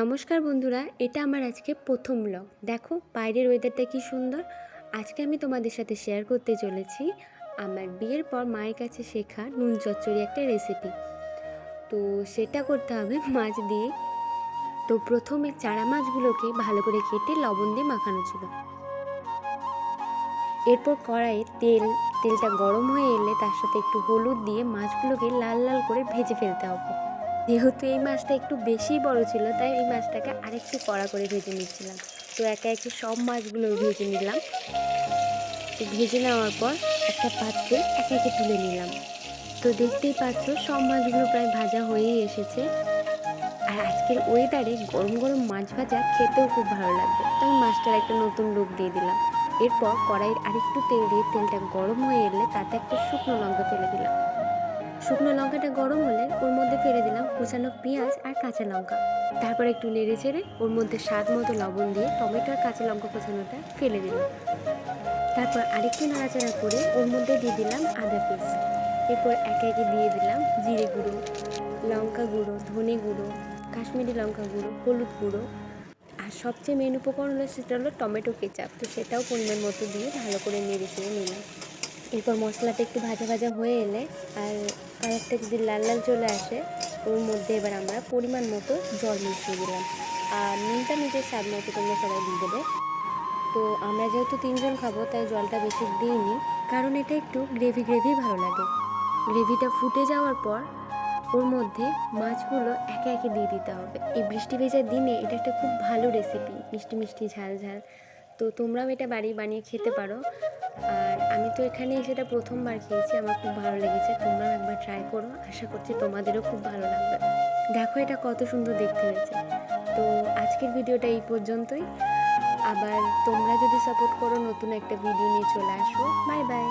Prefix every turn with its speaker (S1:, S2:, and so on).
S1: নমস্কার বন্ধুরা, এটা আমার আজকে প্রথম ব্লগ দেখো, বাইরের ওয়েদারটা কি সুন্দর। আজকে আমি তোমাদের সাথে শেয়ার করতে চলেছি আমার বিয়ের পর মায়ের কাছে শেখা নুন চচ্চড়ি একটা রেসিপি তো সেটা করতে হবে মাছ দিয়ে। তো প্রথমে চারা মাছগুলোকে ভালো করে কেটে লবণ দিয়ে মাখানো ছিল। এরপর কড়াইয়ে তেল, তেলটা গরম হয়ে এলে তার সাথে একটু হলুদ দিয়ে মাছগুলোকে লাল লাল করে ভেজে ফেলতে হবে। যেহেতু এই মাছটা একটু বেশি বড় ছিল, তাই এই মাছটাকে আরেকটু কড়া করে ভেজে নিচ্ছিলাম। তো একে একে সব মাছগুলো ভেজে নিলাম। তো ভেজে নেওয়ার পর একটা পাত্রে একে একে তুলে নিলাম। তো দেখতেই পাচ্ছ, সব মাছগুলো প্রায় ভাজা হয়েই এসেছে। আর আজকের ওয়েদারে গরম গরম মাছ ভাজা খেতেও খুব ভালো লাগবে। তো আমি মাছটার একটা নতুন লুক দিয়ে দিলাম। এরপর কড়াইয়ের আরেকটু তেল দিয়ে তেলটা গরম হয়ে এলে তাতে একটা শুকনো লঙ্কা ফেলে দিলাম। শুকনো লঙ্কাটা গরম হলে ওর মধ্যে ফেলে দিলাম কুচানো পেঁয়াজ আর কাঁচা লঙ্কা। তারপর একটু নেড়ে চেড়ে ওর মধ্যে স্বাদ মতো লবণ দিয়ে টমেটো আর কাঁচা লঙ্কা কুচানোটা ফেলে দিলাম। তারপর আরেকটু নাড়াচাড়া করে ওর মধ্যে দিয়ে দিলাম আদা পেস্ট। এরপর একে একে দিয়ে দিলাম জিরে গুঁড়ো, লঙ্কা গুঁড়ো, ধনে গুঁড়ো, কাশ্মীরি লঙ্কা গুঁড়ো, হলুদ গুঁড়ো। আর সবচেয়ে মেন উপকরণ হলো সেটা হলো টমেটো কেচাপ। তো সেটাও পরিমাণ মতো দিয়ে ভালো করে নেড়ে চেড়ে নিলাম। এরপর মশলাটা একটু ভাজা ভাজা হয়ে এলে আর কালারটা যদি লাল লাল চলে আসে, ওর মধ্যে এবার আমরা পরিমাণ মতো জল মিশিয়ে দিলাম। আর নুনটা নিজের স্বাদ মতো তোমরা সবাই দিয়ে দেবে। তো আমরা যেহেতু তিনজন খাব, তাই জলটা বেশি দিইনি। কারণ এটা একটু গ্রেভি গ্রেভি ভালো লাগে। গ্রেভিটা ফুটে যাওয়ার পর ওর মধ্যে মাছগুলো একে একে দিয়ে দিতে হবে। এই বৃষ্টি ভেজার দিনে এটা একটা খুব ভালো রেসিপি মিষ্টি মিষ্টি ঝাল ঝাল। তো তোমরাও এটা বাড়ি বানিয়ে খেতে পারো। আর আমি তো এখানে সেটা প্রথমবার খেয়েছি, আমার খুব ভালো লেগেছে। তোমরাও একবার ট্রাই করো, আশা করছি তোমাদেরও খুব ভালো লাগবে। দেখো এটা কত সুন্দর দেখতে হয়েছে। তো আজকের ভিডিওটা এই পর্যন্তই। আবার তোমরা যদি সাপোর্ট করো, নতুন একটা ভিডিও নিয়ে চলে আসব। Bye bye